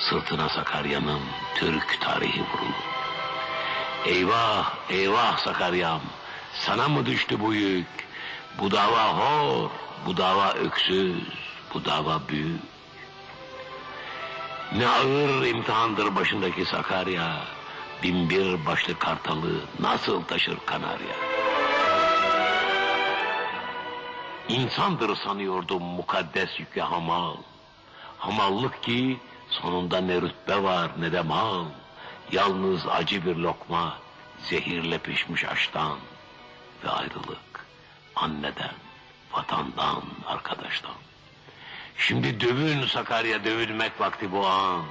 sırtına Sakarya'nın Türk tarihi vurulur. Eyvah, eyvah Sakaryam, sana mı düştü bu yük? Bu dava hor, bu dava öksüz, bu dava büyük. Ne ağır imtihandır başındaki Sakarya, bin bir başlı kartalı nasıl taşır Kanarya? İnsandır sanıyordum mukaddes yükle hamal. Hamallık ki sonunda ne rütbe var ne de mal. Yalnız acı bir lokma, zehirle pişmiş aştan. Ve ayrılık anneden, vatandan, arkadaştan. Şimdi dövün Sakarya dövülmek vakti bu an.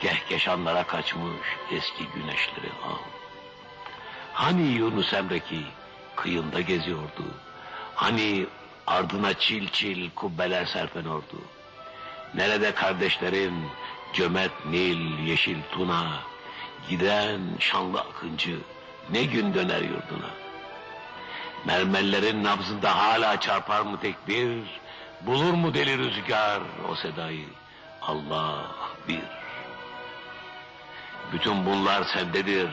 Kehkeşanlara kaçmış eski güneşleri al. Hani Yunus Emre ki kıyında geziyordu. Hani ardına çil çil kubbeler serpen ordu. Nerede kardeşlerin cömert Nil, yeşil Tuna, giden şanlı akıncı ne gün döner yurduna. Mermerlerin nabzında hala çarpar mı tekbir, bulur mu deli rüzgar o sedayı? Allah bir. Bütün bunlar sendedir,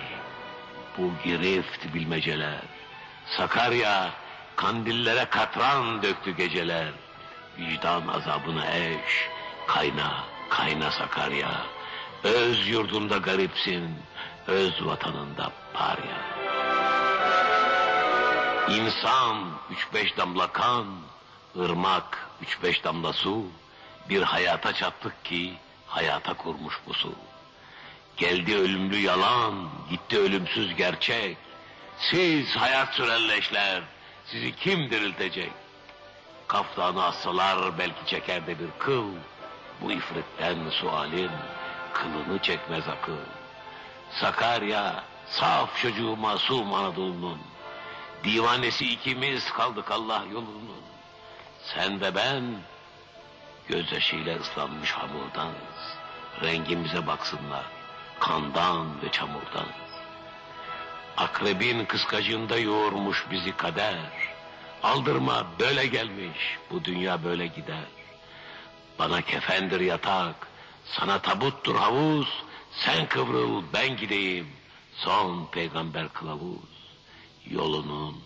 bu girift bilmeceler. Sakarya kandillere katran döktü geceler. Vicdan azabına eş, kayna, kayna Sakarya. Öz yurdunda garipsin, öz vatanında parya. İnsan üç beş damla kan, ırmak üç beş damla su. Bir hayata çattık ki hayata kurmuş bu su. Geldi ölümlü yalan, gitti ölümsüz gerçek. Siz hayat sürelleşler, sizi kim diriltecek? Kaftanı assalar belki çeker de bir kıl. Bu ifritten sualin kılını çekmez akıl. Sakarya, saf çocuğu masum Anadolu'nun. Divanesi ikimiz kaldık Allah yolunun. Sen ve ben gözyaşıyla ıslanmış hamurdanız. Rengimize baksınlar, kandan ve çamurdan. Akrebin kıskacında yoğurmuş bizi kader. Aldırma böyle gelmiş, bu dünya böyle gider. Bana kefendir yatak, sana tabuttur havuz. Sen kıvrıl ben gideyim, son peygamber kılavuz. Yolunun,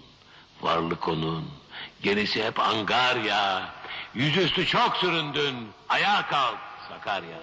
varlık onun, gerisi hep angarya. Yüzüstü çok süründün, ayağa kalk Sakarya.